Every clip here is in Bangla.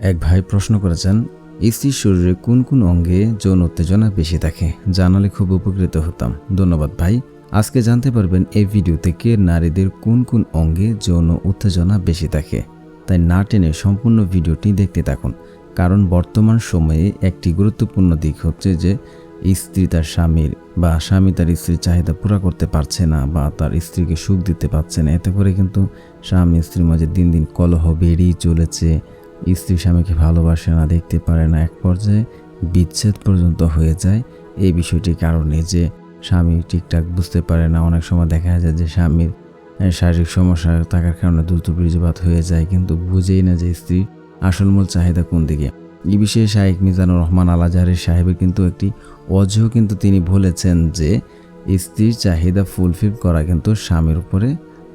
এক ভাই প্রশ্ন করেছেন স্ত্রীর শরীরে কোন কোন অঙ্গে যৌন উত্তেজনা বেশি থাকে? জানালে খুব উপকৃত হতাম। ধন্যবাদ ভাই। আজকে জানতে পারবেন এই ভিডিও থেকে নারীদের কোন কোন অঙ্গে যৌন উত্তেজনা বেশি থাকে। তাই না টেনে সম্পূর্ণ ভিডিওটি দেখতে থাকুন। কারণ বর্তমান সময়ে একটি গুরুত্বপূর্ণ দিক হচ্ছে যে স্ত্রী তার স্বামীর বা স্বামী তার স্ত্রীর চাহিদা পুরো করতে পারছে না বা তার স্ত্রীকে সুখ দিতে পারছে না। এতে করে কিন্তু স্বামী স্ত্রীর মাঝে দিন দিন কলহ বেড়েই চলেছে। স্ত্রী স্বামীকে ভালোবাসে না, দেখতে পারে না, এক পর্যায়ে বিচ্ছেদ পর্যন্ত হয়ে যায়। এই বিষয়টির কারণে যে স্বামী ঠিকঠাক বুঝতে পারে না। অনেক সময় দেখা যায় যে স্বামীর শারীরিক সমস্যা থাকার কারণে দ্রুত বীর্যপাত হয়ে যায়, কিন্তু বুঝেই না যে স্ত্রী আসল মূল চাহিদা কোন দিকে। এই বিষয়ে শাহেক মিজানুর রহমান আল সাহেবের কিন্তু একটি অজহ কিন্তু তিনি বলেছেন যে, স্ত্রীর চাহিদা ফুলফিল করা কিন্তু স্বামীর উপরে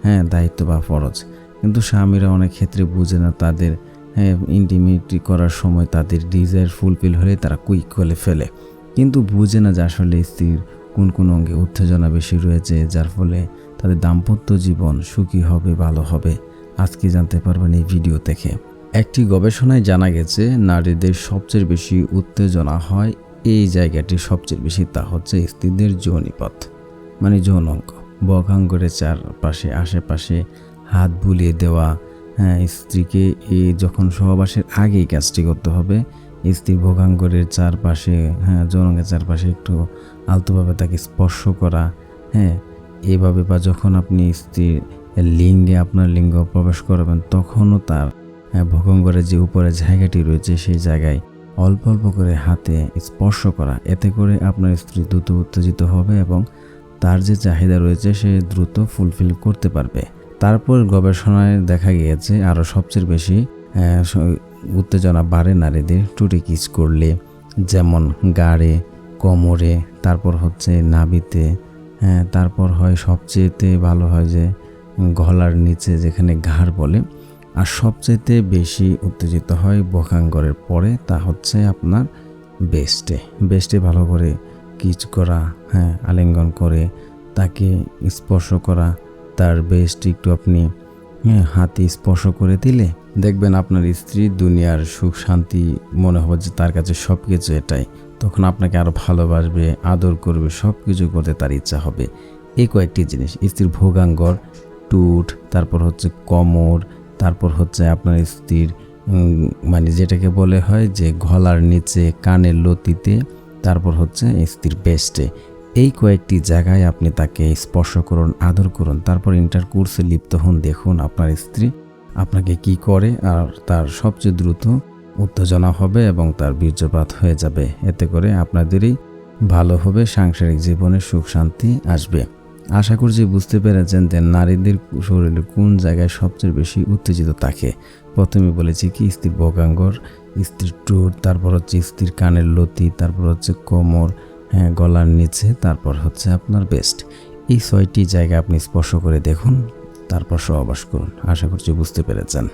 হ্যাঁ দায়িত্ব বা ফরজ। কিন্তু স্বামীরা অনেক ক্ষেত্রে বুঝে না তাদের হ্যাঁ ইন্টিমেটি করার সময় তাদের ডিজায়ার ফুলফিল হলে তারা কুইক করে ফেলে। কিন্তু বুঝে না যে আসলে স্ত্রীর কোন কোন অঙ্গে উত্তেজনা বেশি রয়েছে, যার ফলে তাদের দাম্পত্য জীবন সুখী হবে, ভালো হবে। আজকে জানতে পারবেন এই ভিডিও থেকে একটি গবেষণায় জানা গেছে, নারীদের সবচেয়ে বেশি উত্তেজনা হয় এই জায়গাটি সবচেয়ে বেশি, তা হচ্ছে স্ত্রীদের যৌনিপথ। মানে যৌন অঙ্গ। বকাঙ্গরের চারপাশে, আশেপাশে হাত বুলিয়ে দেওয়া হ্যাঁ স্ত্রীকে এ যখন সহবাসের আগেই কাজটি করতে হবে স্ত্রীর ভোগাঙ্গরের চারপাশে হ্যাঁ যৌনঙ্গের চারপাশে একটু আলতোভাবে তাকে স্পর্শ করা হ্যাঁ এভাবে বা যখন আপনি স্ত্রীর লিঙ্গে আপনার লিঙ্গ প্রবেশ করাবেন তখনও তার হ্যাঁ, ভোগাঙ্গরের যে উপরে জায়গাটি রয়েছে সেই জায়গায় অল্প অল্প করে হাতে স্পর্শ করা এতে করে আপনার স্ত্রী দ্রুত উত্তেজিত হবে এবং তার যে চাহিদা রয়েছে সে দ্রুত ফুলফিল করতে পারবে। তারপর গবেষণায় দেখা গিয়েছে আরও সবচেয়ে বেশি উত্তেজনা বাড়ে নারীদের টুটি কিচ করলে। যেমন গাড়ে, কোমরে, তারপর হচ্ছে নাবিতে হ্যাঁ তারপর হয় সবচেয়েতে ভালো হয় যে গলার নিচে যেখানে ঘাড় বলে। আর সবচেয়েতে বেশি উত্তেজিত হয় বকাঙ্গরের পরে, তা হচ্ছে আপনার বেস্টে বেস্টে ভালো করে কিচ করা হ্যাঁ আলিঙ্গন করে, তাকে স্পর্শ করা তার বেস্ট একটু আপনি হ্যাঁ হাতে স্পর্শ করে দিলে দেখবেন আপনার স্ত্রী দুনিয়ার সুখ, শান্তি, মনে হবে যে তার কাছে সব কিছু এটাই। তখন আপনাকে আরও ভালোবাসবে, আদর করবে সব কিছু করতে তার ইচ্ছা হবে। এই কয়েকটি জিনিস, স্ত্রীর ভোগাঙ্গর, টুট, তারপর হচ্ছে কোমর, তারপর হচ্ছে আপনার স্ত্রীর মানে যেটাকে বলে হয় যে গলার নিচে, কানের লতিতে, তারপর হচ্ছে স্ত্রীর বেস্টে এই কয়েকটি জায়গায় আপনি তাকে স্পর্শ করুন, আদর করুন, তারপর ইন্টার কোর্সে লিপ্ত হন। দেখুন আপনার স্ত্রী আপনাকে কি করে আর তার সবচেয়ে দ্রুত উত্তেজনা হবে এবং তার বীর্যপাত হয়ে যাবে। এতে করে আপনাদেরই ভালো হবে, সাংসারিক জীবনে সুখ, শান্তি আসবে। আশা করছি বুঝতে পেরেছেন যে নারীদের শরীরে কোন জায়গায় সবচেয়ে বেশি উত্তেজিত থাকে। প্রথমে বলেছি কি, স্ত্রীর বগাঙ্গর স্ত্রীর টুট তারপর হচ্ছে স্ত্রীর কানের লতি, তারপর হচ্ছে কোমর গলার নিচে, তারপর হচ্ছে আপনার বেস্ট। এই ছয়টি জায়গা আপনি স্পর্শ করে দেখুন, তারপর সহবাস করুন। আশা করছি বুঝতে পেরেছেন।